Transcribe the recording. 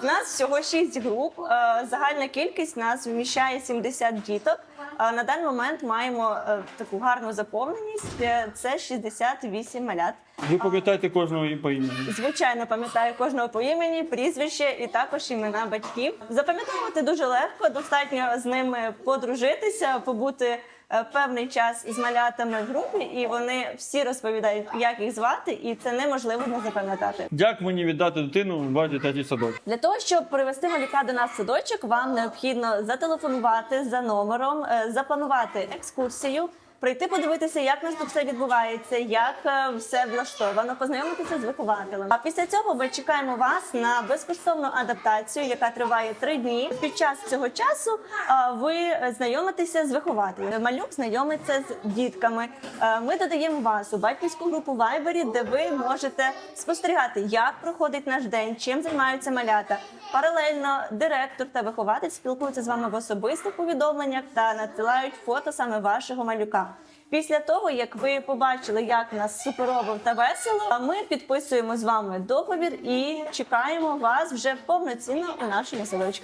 В нас всього 6 груп. Е, Загальна кількість нас вміщає 70 діток. Е, На даний момент маємо е, таку гарну заповненість. Це 68 малят. Ви пам'ятаєте кожного по імені. Звичайно, пам'ятаю кожного по імені, прізвище і також імена батьків. Запам'ятовувати дуже легко, достатньо з ними подружитися, побути певний час з малятами в групі, і вони всі розповідають, як їх звати, і це неможливо не запам'ятати. Як мені віддати дитину в ваш дитячий садок? Для того, щоб привести малюка до нас в садочок, вам необхідно зателефонувати за номером, е, запланувати екскурсію, прийти подивитися, як нас тут все відбувається, як е, все влаштовано, познайомитися з вихователем. А після цього ми чекаємо вас на безкоштовну адаптацію, яка триває три дні. Під час цього часу е, ви знайомитеся з вихователем. Малюк знайомиться з дітками. Е, Ми додаємо вас у батьківську групу Вайбері, де ви можете спостерігати, як проходить наш день, чим займаються малята. Паралельно директор та вихователь спілкуються з вами в особистих повідомленнях та надсилають фото саме вашого малюка. Після того, як ви побачили, як нас суперово та весело, ми підписуємо з вами договір і чекаємо вас вже повноцінно у нашому садочку.